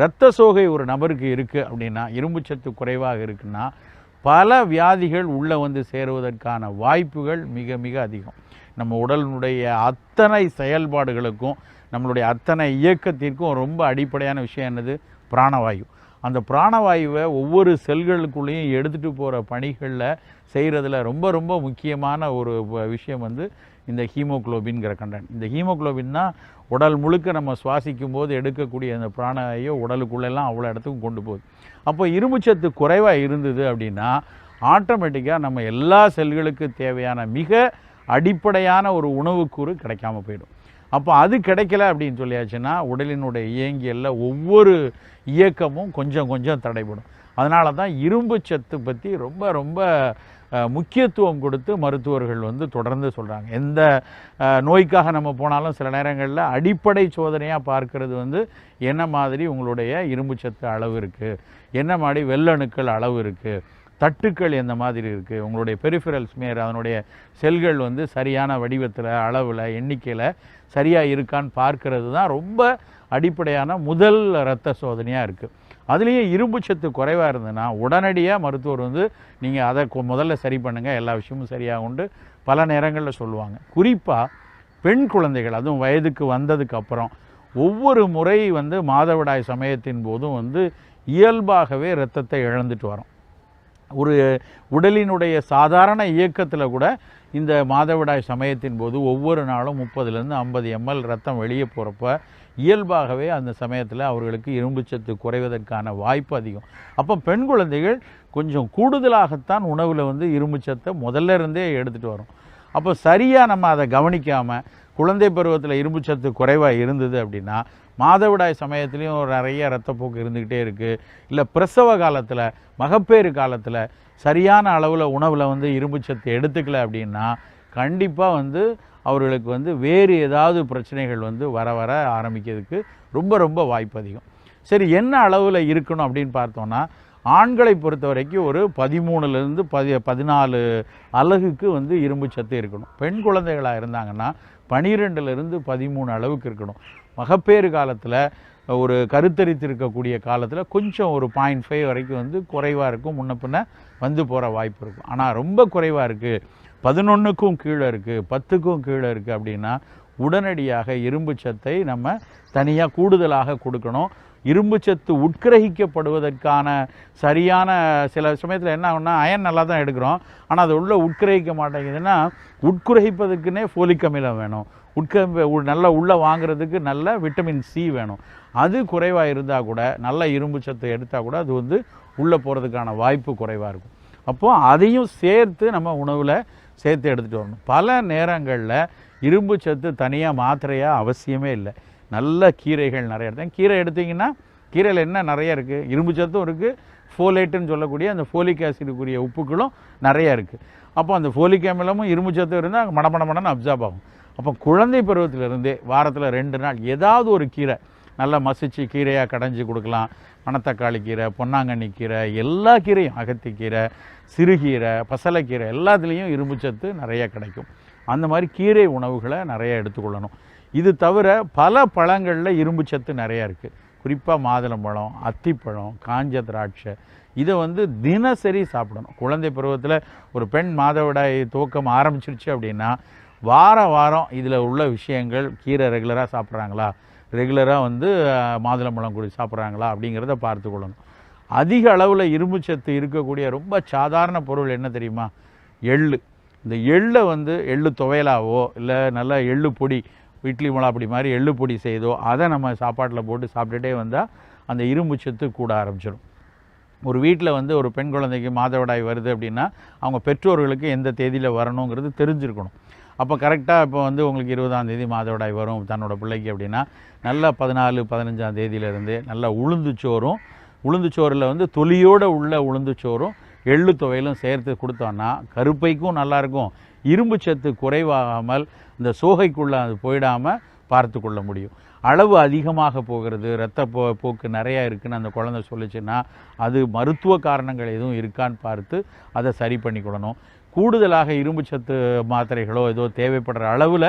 இரத்த சோகை ஒரு நபருக்கு இருக்குது அப்படின்னா இரும்பு சத்து குறைவாக இருக்குன்னா பல வியாதிகள் உள்ளே வந்து சேருவதற்கான வாய்ப்புகள் மிக மிக அதிகம். நம்ம உடலினுடைய அத்தனை செயல்பாடுகளுக்கும் நம்மளுடைய அத்தனை இயக்கத்திற்கும் ரொம்ப அடிப்படையான விஷயம் என்னது? பிராணவாயு. அந்த பிராணவாயுவை ஒவ்வொரு செல்களுக்குள்ளேயும் எடுத்துகிட்டு போகிற பணிகளில் செய்கிறதுல ரொம்ப ரொம்ப முக்கியமான ஒரு விஷயம் வந்து இந்த ஹீமோக்ளோபின்கிற கண்டென்ட் இந்த ஹீமோகுளோபின் தான் உடல் முழுக்க நம்ம சுவாசிக்கும் போது எடுக்கக்கூடிய அந்த பிராணையோ உடலுக்குள்ளெல்லாம் அவ்வளோ இடத்துக்கும் கொண்டு போகுது. அப்போ இரும்புச்சத்து குறைவாக இருந்தது அப்படின்னா ஆட்டோமேட்டிக்காக நம்ம எல்லா செல்களுக்கு தேவையான மிக அடிப்படையான ஒரு உணவுக்கூறு கிடைக்காம போயிடும். அப்போ அது கிடைக்கல அப்படின்னு சொல்லியாச்சுன்னா உடலினுடைய இயங்கியலில் ஒவ்வொரு இயக்கமும் கொஞ்சம் கொஞ்சம் தடைபடும். அதனால தான் இரும்பு சத்து பற்றி ரொம்ப ரொம்ப முக்கியத்துவம் கொடுத்து மருத்துவர்கள் வந்து தொடர்ந்து சொல்கிறாங்க எந்த நோய்க்காக நம்ம போனாலும் சில நேரங்களில் அடிப்படை சோதனையாக பார்க்கறது வந்து என்ன மாதிரி உங்களுடைய இரும்பு சத்து அளவு இருக்குது என்ன மாதிரி வெள்ளணுக்கள் அளவு இருக்குது தட்டுக்கள் எந்த மாதிரி இருக்குது உங்களுடைய பெரிஃபரல்ஸ் மேர் அதனுடைய செல்கள் வந்து சரியான வடிவத்தில் அளவில் எண்ணிக்கையில் சரியாக இருக்கான்னு பார்க்கறது தான் ரொம்ப அடிப்படையான முதல் இரத்த சோதனையாக இருக்குது அதுலேயும் இரும்பு சத்து குறைவாக இருந்ததுன்னா உடனடியாக மருத்துவர் வந்து நீங்கள் அதை கொ- முதல்ல சரி பண்ணுங்கள் எல்லா விஷயமும் சரியாகும்னு பல நேரங்களில் சொல்லுவாங்க. குறிப்பாக பெண் குழந்தைகள் அதுவும் வயதுக்கு வந்ததுக்கு அப்புறம் ஒவ்வொரு முறை வந்து மாதவிடாய் சமயத்தின் போதும் வந்து இயல்பாகவே இரத்தத்தை இழந்துட்டு வரோம். ஒரு உடலினுடைய சாதாரண இயக்கத்தில் கூட இந்த மாதவிடாய் சமயத்தின் போது ஒவ்வொரு நாளும் முப்பதுலேருந்து ஐம்பது எம்எல் ரத்தம் வெளியே போகிறப்ப இயல்பாகவே அந்த சமயத்தில் அவர்களுக்கு இரும்புச்சத்து குறைவதற்கான வாய்ப்பு அதிகம். அப்போ பெண் குழந்தைகள் கொஞ்சம் கூடுதலாகத்தான் உணவில் வந்து இரும்புச்சத்தை முதல்ல இருந்தே எடுத்துகிட்டு வரும். அப்போ சரியாக நம்ம அதை கவனிக்காமல் குழந்தை பருவத்தில் இரும்புச்சத்து குறைவாக இருந்தது அப்படின்னா மாதவிடாய் சமயத்துலேயும் ஒரு நிறைய ரத்தப்போக்கு இருந்துக்கிட்டே இருக்குது இல்லை பிரசவ காலத்தில் மகப்பேறு காலத்தில் சரியான அளவில் உணவில் வந்து இரும்பு சத்து எடுத்துக்கல அப்படின்னா கண்டிப்பாக வந்து அவர்களுக்கு வந்து வேறு ஏதாவது பிரச்சனைகள் வந்து வர வர ஆரம்பிக்கிறதுக்கு ரொம்ப ரொம்ப வாய்ப்பு அதிகம். சரி என்ன அளவில் இருக்கணும் அப்படின்னு பார்த்தோன்னா ஆண்களை பொறுத்த வரைக்கும் ஒரு பதிமூணுலேருந்து பதி பதினாலு அலகுக்கு வந்து இரும்பு சத்து இருக்கணும். பெண் குழந்தைகளாக இருந்தாங்கன்னா பனிரெண்டுலேருந்து பதிமூணு அளவுக்கு இருக்கணும். மகப்பேறு காலத்தில் ஒரு கருத்தரித்திருக்கக்கூடிய காலத்தில் கொஞ்சம் ஒரு பாயிண்ட் ஃபைவ் வரைக்கும் வந்து குறைவாக இருக்கும். முன்ன பின்ன வந்து போகிற வாய்ப்பு இருக்கும். ஆனால் ரொம்ப குறைவாக இருக்குது பதினொன்றுக்கும் கீழே இருக்குது பத்துக்கும் கீழே இருக்குது அப்படின்னா உடனடியாக இரும்பு சத்தை நம்ம தனியாக கூடுதலாக கொடுக்கணும். இரும்பு சத்து உட்கிரகிக்கப்படுவதற்கான சரியான சில சமயத்தில் என்ன ஆகும்னா அயன் நல்லா தான் எடுக்கிறோம். ஆனால் அது உள்ளே உட்கிரகிக்க மாட்டேங்குதுன்னா உட்குறைப்பதுக்குன்னே ஃபோலிக் அமிலம் வேணும். உட்க உ- நல்லா உள்ளே வாங்குறதுக்கு நல்ல விட்டமின் சி வேணும். அது குறைவாக இருந்தால் கூட நல்ல இரும்பு சத்து எடுத்தால் கூட அது வந்து உள்ளே போகிறதுக்கான வாய்ப்பு குறைவாக இருக்கும். அப்போது அதையும் சேர்த்து நம்ம உணவில் சேர்த்து எடுத்துகிட்டு வரணும். பல நேரங்களில் இரும்பு சத்து தனியாக மாத்திரையாக அவசியமே இல்லை. நல்ல கீரைகள் நிறைய எடுத்தேன். கீரை எடுத்திங்கன்னா கீரையில் என்ன நிறைய இருக்குது இரும்பு சத்தும் இருக்குது ஃபோலேட்டுன்னு சொல்லக்கூடிய அந்த ஃபோலிக் ஆசிடுக்குரிய உப்புக்களும் நிறைய இருக்குது அப்போ அந்த ஃபோலிக் அமிலமும் இரும்பு சத்தும் இருந்தால் மடமட மடன்னு அப்சார்ப் ஆகும். அப்போ குழந்தை பருவத்திலிருந்தே வாரத்தில் ரெண்டு நாள் ஏதாவது ஒரு கீரை நல்லா மசிச்சு கீரையாக கடைஞ்சி கொடுக்கலாம். மணத்தக்காளி கீரை பொன்னாங்கண்ணி கீரை எல்லா கீரையும் அகத்திக்கீரை சிறுகீரை பசலைக்கீரை எல்லாத்துலேயும் இரும்புச்சத்து நிறைய கிடைக்கும். அந்த மாதிரி கீரை உணவுகளை நிறைய எடுத்துக்கொள்ளணும். இது தவிர பல பழங்களில் இரும்புச்சத்து நிறையா இருக்குது குறிப்பாக மாதுளம்பழம் அத்திப்பழம் காஞ்ச திராட்சை. இதை வந்து தினசரி சாப்பிடணும். குழந்தை பருவத்தில் ஒரு பெண் மாதவிடாய் துவக்கம் ஆரம்பிச்சிருச்சு அப்படின்னா வார வாரம் இதில் உள்ள விஷயங்கள் கீரை ரெகுலராக சாப்பிட்றாங்களா? ரெகுலராக வந்து மாதுளம்பழம் குடி சாப்பிட்றாங்களா? அப்படிங்கிறத பார்த்துக்கொள்ளணும் அதிக அளவில் இரும்பு சத்து இருக்கக்கூடிய ரொம்ப சாதாரண பொருள் என்ன தெரியுமா? எள்ளு. இந்த எள்ளை வந்து எள்ளு துவையலாவோ இல்லை நல்லா எள்ளு பொடி இட்லி மிளகாப்பொடி மாதிரி எள்ளு பொடி செய்தோ அதை நம்ம சாப்பாட்டில் போட்டு சாப்பிட்டுட்டே வந்தால் அந்த இரும்பு சத்து கூட ஆரம்பிச்சிடும் ஒரு வீட்டில் வந்து ஒரு பெண் குழந்தைக்கு மாதவிடாய் வருது அப்படின்னா அவங்க பெற்றோர்களுக்கு எந்த தேதியில் வரணுங்கிறது தெரிஞ்சிருக்கணும். அப்போ கரெக்டாக இப்போ வந்து உங்களுக்கு இருபதாம் தேதி மாதவிடாய் வரும் தன்னோட பிள்ளைக்கு அப்படின்னா நல்லா பதினாலு பதினஞ்சாம் தேதியிலேருந்து நல்லா உளுந்துச்சோறும் உளுந்துச்சோறில் வந்து தொலியோடு உள்ள உளுந்துச்சோறும் எள்ளு துவையலும் சேர்த்து கொடுத்தோன்னா கருப்பைக்கும் நல்லாயிருக்கும் இரும்பு சத்து குறைவாகாமல் இந்த சோகைக்குள்ளே அது போயிடாமல் பார்த்து கொள்ள முடியும். அளவு அதிகமாக போகிறது இரத்த போ போக்கு நிறையா இருக்குதுன்னு அந்த குழந்தை சொல்லிச்சுன்னா அது மருத்துவ காரணங்கள் எதுவும் இருக்கான்னு பார்த்து அதை சரி பண்ணிக்கொள்ளணும். கூடுதலாக இரும்பு சத்து மாத்திரைகளோ ஏதோ தேவைப்படுற அளவில்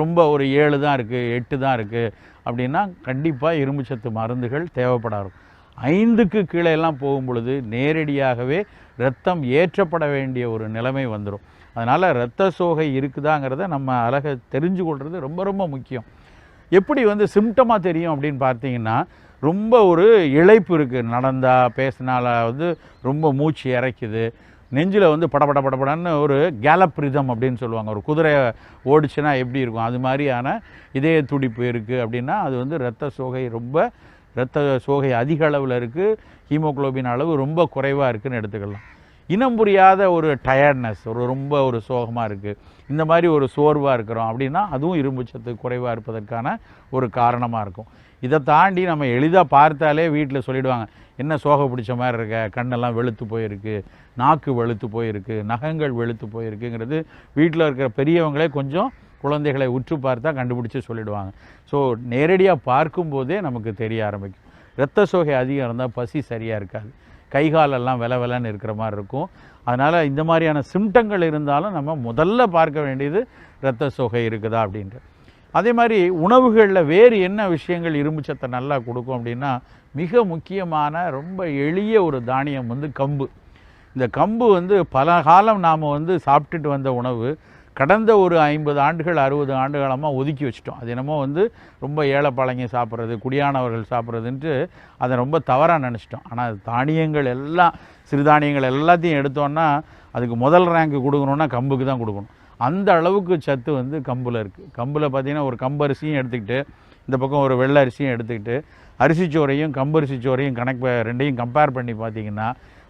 ரொம்ப ஒரு ஏழு தான் இருக்குது எட்டு தான் இருக்குது அப்படின்னா கண்டிப்பாக இரும்பு சத்து மருந்துகள் தேவைப்படாது. ஐந்துக்கு கீழே எல்லாம் போகும் பொழுது நேரடியாகவே இரத்தம் ஏற்றப்பட வேண்டிய ஒரு நிலைமை வந்துடும் அதனால் இரத்த சோகை இருக்குதாங்கிறத நம்ம அழக தெரிஞ்சு கொள்வது ரொம்ப ரொம்ப முக்கியம். எப்படி வந்து சிம்டமாக தெரியும் அப்படின்னு பார்த்தீங்கன்னா ரொம்ப ஒரு இழைப்பு இருக்குது நடந்தா பேசினால வந்து ரொம்ப மூச்சு இறைக்குது. நெஞ்சில் வந்து படபட படபடன்னு ஒரு கேலப் ரிதம் அப்படின்னு சொல்லுவாங்க. ஒரு குதிரை ஓடிச்சுன்னா எப்படி இருக்கும்? அது மாதிரியான இதய துடிப்பு இருக்குது அப்படின்னா அது வந்து இரத்த சோகை ரொம்ப இரத்த சோகை அதிக அளவில் இருக்குது ஹீமோகுளோபின் அளவு ரொம்ப குறைவாக இருக்குன்னு எடுத்துக்கலாம். இனம் புரியாத ஒரு டயர்ட்னஸ் ஒரு ரொம்ப ஒரு சோகமாக இருக்குது இந்த மாதிரி ஒரு சோர்வாக இருக்கிறோம் அப்படின்னா அதுவும் இரும்பு சத்து குறைவாக இருப்பதற்கான ஒரு காரணமாக இருக்கும். இதை தாண்டி நம்ம எளிதாக பார்த்தாலே வீட்டில் சொல்லிடுவாங்க என்ன சோக பிடிச்ச மாதிரி இருக்க? கண்ணெல்லாம் வெளுத்து போயிருக்கு நாக்கு வெளுத்து போயிருக்கு நகங்கள் வெளுத்து போயிருக்குங்கிறது. வீட்டில் இருக்கிற பெரியவங்களே கொஞ்சம் குழந்தைகளை உற்று பார்த்தா கண்டுபிடிச்சி சொல்லிடுவாங்க. ஸோ நேரடியாக பார்க்கும்போதே நமக்கு தெரிய ஆரம்பிக்கும். இரத்த சோகை அதிகம் இருந்தால் பசி சரியாக இருக்காது. கை காலெல்லாம் வெல வெலன்னு இருக்கிற மாதிரி இருக்கும். அதனால் இந்த மாதிரியான சிம்டங்கள் இருந்தாலும் நம்ம முதல்ல பார்க்க வேண்டியது இரத்த சோகை இருக்குதா அப்படின்ட்டு. அதே மாதிரி உணவுகளில் வேறு என்ன விஷயங்கள் இரும்புச்சத்தை நல்லா கொடுக்கும் அப்படின்னா மிக முக்கியமான ரொம்ப எளிய ஒரு தானியம் வந்து கம்பு. இந்த கம்பு வந்து பல காலம் நாம் வந்து சாப்பிட்டுட்டு வந்த உணவு. கடந்த ஒரு ஐம்பது ஆண்டுகள் அறுபது ஆண்டு காலமாக ஒதுக்கி வச்சிட்டோம். அது என்னமோ வந்து ரொம்ப ஏழைப்பாளைங்க சாப்பிட்றது குடியானவர்கள் சாப்பிட்றதுன்ட்டு அதை ரொம்ப தவறாக நினச்சிட்டோம். ஆனால் தானியங்கள் எல்லாம் சிறுதானியங்கள் எல்லாத்தையும் எடுத்தோன்னா அதுக்கு முதல் ரேங்க் கொடுக்கணுன்னா கம்புக்கு தான் கொடுக்கணும். அந்த அளவுக்கு சத்து வந்து கம்பில் இருக்குது கம்பில் பார்த்திங்கன்னா ஒரு கம்பரிசியும் எடுத்துக்கிட்டு இந்த பக்கம் ஒரு வெள்ளை அரிசியும் எடுத்துக்கிட்டு அரிசி சோறையும் கம்பரிசி சோறையும் கணக்கு ரெண்டையும் கம்பேர் பண்ணி பார்த்தீங்கன்னா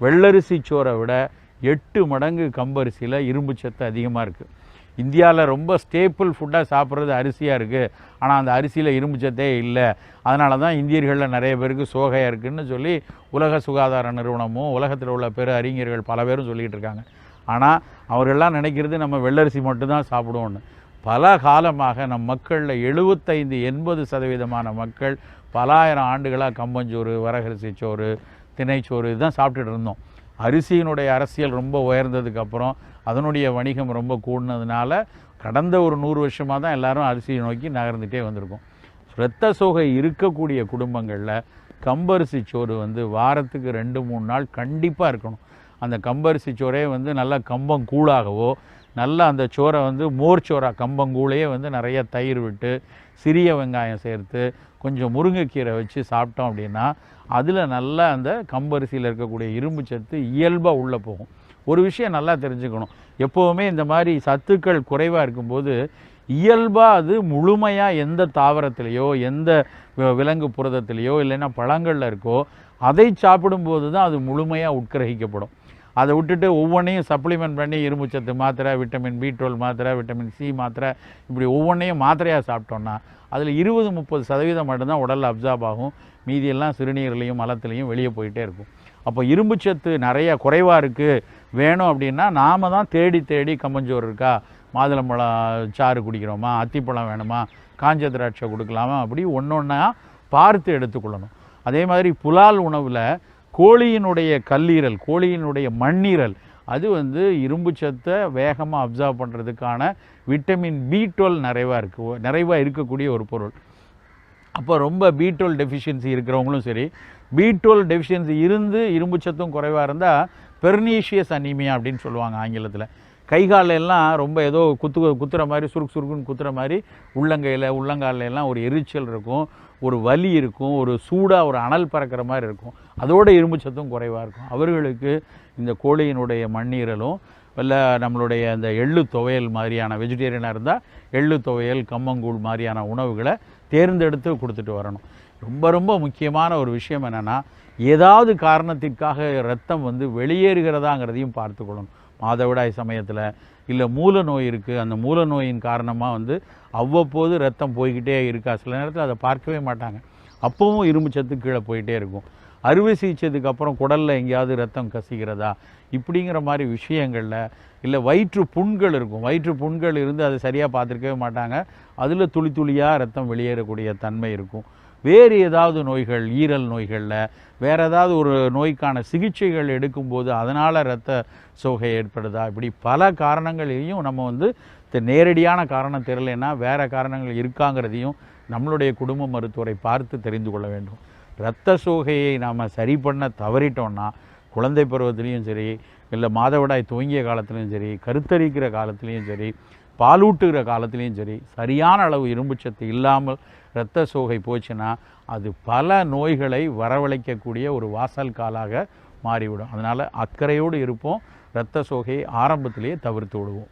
வெள்ளரிசி சோறை விட எட்டு மடங்கு கம்பரிசியில் இரும்பு சத்து அதிகமாக இருக்குது இந்தியாவில் ரொம்ப ஸ்டேப்புள் ஃபுட்டாக சாப்பிட்றது அரிசியாக இருக்குது ஆனால் அந்த அரிசியில் இரும்பு சத்தே இல்லை. அதனால தான் இந்தியர்களில் நிறைய பேருக்கு சோகையாக இருக்குதுன்னு சொல்லி உலக சுகாதார நிறுவனமும் உலகத்தில் உள்ள பெரு அறிஞர்கள் பல பேரும் சொல்லிகிட்டு இருக்காங்க. ஆனால் அவர்கள்லாம் நினைக்கிறது நம்ம வெள்ளரிசி மட்டும்தான் சாப்பிடுவோன்னு பல காலமாக நம் மக்களில் எழுபத்தைந்து எண்பது சதவீதமான மக்கள் பலாயிரம் ஆண்டுகளாக கம்பஞ்சோறு வரகரிசி சோறு தினைச்சோறு இதுதான் சாப்பிட்டுட்டு இருந்தோம். அரிசியினுடைய அரசியல் ரொம்ப உயர்ந்ததுக்கப்புறம் அதனுடைய வணிகம் ரொம்ப கூடினதுனால கடந்த ஒரு நூறு வருஷமாக தான் எல்லாரும் அரிசியை நோக்கி நகர்ந்துகிட்டே வந்திருக்கோம். இரத்த சோகை இருக்கக்கூடிய குடும்பங்களில் கம்பரிசி சோறு வந்து வாரத்துக்கு ரெண்டு மூணு நாள் கண்டிப்பாக இருக்கணும். அந்த கம்பரிசி சோறே வந்து நல்லா கம்பங்கூழாகவோ நல்லா அந்த சோறை வந்து மோர் கம்பங்கூழையே வந்து நிறைய தயிர் விட்டு சிறிய வெங்காயம் சேர்த்து கொஞ்சம் முருங்கைக்கீரை வச்சு சாப்பிட்டோம் அப்படின்னா அதில் நல்லா அந்த கம்பரிசியில் இருக்கக்கூடிய இரும்பு சத்து இயல்பாக உள்ளே போகும். ஒரு விஷயம் நல்லா தெரிஞ்சுக்கணும். எப்போவுமே இந்த மாதிரி சத்துக்கள் குறைவாக இருக்கும்போது இயல்பாக அது முழுமையாக எந்த தாவரத்திலேயோ எந்த விலங்கு புரதத்திலேயோ இல்லைன்னா பழங்களில் இருக்கோ அதை சாப்பிடும்போது தான் அது முழுமையாக உட்கிரகிக்கப்படும். அதை விட்டுட்டு ஒவ்வொன்றையும் சப்ளிமெண்ட் பண்ணி இரும்புச்சத்து மாத்திரை விட்டமின் பி டுவெல் மாத்திரை விட்டமின் சி மாத்திரை இப்படி ஒவ்வொன்றையும் மாத்திரையாக சாப்பிட்டோன்னா அதில் இருபது முப்பது சதவீதம் மட்டும்தான் உடலில் அப்சார்ப் ஆகும். மீதியெல்லாம் சிறுநீர்லையும் மலத்துலேயும் வெளியே போயிட்டே இருக்கும். அப்போ இரும்புச்சத்து நிறைய குறைவாக இருக்குது வேணும் அப்படின்னா நாம தான் தேடி தேடி கம்பஞ்சோறு இருக்கா? மாதுளம்பழம் சாறு குடிக்கிறோமா? அத்திப்பழம் வேணுமா? காஞ்ச திராட்சை கொடுக்கலாமா? அப்படி ஒன்று ஒன்றா பார்த்து எடுத்துக்கொள்ளணும். அதே மாதிரி புலால் உணவில் கோழியினுடைய கல்லீரல் கோழியினுடைய மண்ணீரல் அது வந்து இரும்பு சத்தை வேகமாக அப்சர்வ் பண்ணுறதுக்கான விட்டமின் பி டுவெல் நிறைவாக இருக்குது நிறைவாக இருக்கக்கூடிய ஒரு பொருள். அப்போ ரொம்ப பி டுவெல் டெஃபிஷியன்சி இருக்கிறவங்களும் சரி பி டுவெல் டெஃபிஷியன்சி இருந்து இரும்பு சத்தும் குறைவாக இருந்தால் பெர்னீஷியஸ் அனீமியா அப்படின்னு சொல்லுவாங்க ஆங்கிலத்தில். கை எல்லாம் ரொம்ப ஏதோ குத்து குத்துற மாதிரி சுருக்கு சுருக்குன்னு குத்துற மாதிரி உள்ளங்கையில் உள்ளங்காலில் எல்லாம் ஒரு எரிச்சல் இருக்கும் ஒரு வலி இருக்கும் ஒரு சூடாக ஒரு அனல் பறக்கிற மாதிரி இருக்கும். அதோட இரும்பு சத்தும் குறைவாக இருக்கும். அவர்களுக்கு இந்த கோழியினுடைய மண்ணீரலும் இல்லை நம்மளுடைய அந்த எள்ளு துவையல் மாதிரியான வெஜிடேரியனாக இருந்தால் எள்ளு துவையல் கம்மங்கூழ் மாதிரியான உணவுகளை தேர்ந்தெடுத்து கொடுத்துட்டு வரணும். ரொம்ப ரொம்ப முக்கியமான ஒரு விஷயம் என்னென்னா ஏதாவது காரணத்திற்காக ரத்தம் வந்து வெளியேறுகிறதாங்கிறதையும் பார்த்துக்கொள்ளணும் மாதவிடாய் சமயத்தில் இல்லை மூல நோய் இருக்குது அந்த மூல நோயின் காரணமாக வந்து அவ்வப்போது ரத்தம் போய்கிட்டே இருக்கா? சில நேரத்தில் அதை பார்க்கவே மாட்டாங்க. அப்பவும் இரும்பு சத்து கீழே போயிட்டே இருக்கும். அறுவை சிகிச்சைக்கு அப்புறம் குடலில் எங்கேயாவது ரத்தம் கசிகிறதா? இப்படிங்கிற மாதிரி விஷயங்களில் இல்லை வயிற்று புண்கள் இருக்கும். வயிற்று புண்கள் இருந்து அதை சரியாக பார்த்துருக்கவே மாட்டாங்க. அதில் துளி துளியாக ரத்தம் வெளியேறக்கூடிய தன்மை இருக்கும். வேறு ஏதாவது நோய்கள் ஈரல் நோய்களில் வேறு ஏதாவது ஒரு நோய்க்கான சிகிச்சைகள் எடுக்கும்போது அதனால் இரத்த சோகை ஏற்படுதா? இப்படி பல காரணங்களையும் நம்ம வந்து நேரடியான காரணம் தெரியலைன்னா வேறு காரணங்கள் இருக்காங்கிறதையும் நம்மளுடைய குடும்ப மருத்துவரை பார்த்து தெரிந்து கொள்ள வேண்டும். இரத்த சோகையை நாம் சரி பண்ண தவறிட்டோம்னா குழந்தை பருவத்துலேயும் சரி இல்லை மாதவிடாய் துவங்கிய காலத்துலையும் சரி கருத்தரிக்கிற காலத்துலேயும் சரி பாலூட்டுகிற காலத்துலேயும் சரி சரியான அளவு இரும்புச்சத்து இல்லாமல் இரத்த சோகை போச்சுன்னா அது பல நோய்களை வரவழைக்கக்கூடிய ஒரு வாசல் காலாக மாறிவிடும். அதனால் அக்கறையோடு இருப்போம். இரத்த சோகையை ஆரம்பத்திலேயே தவிர்த்து விடுவோம்.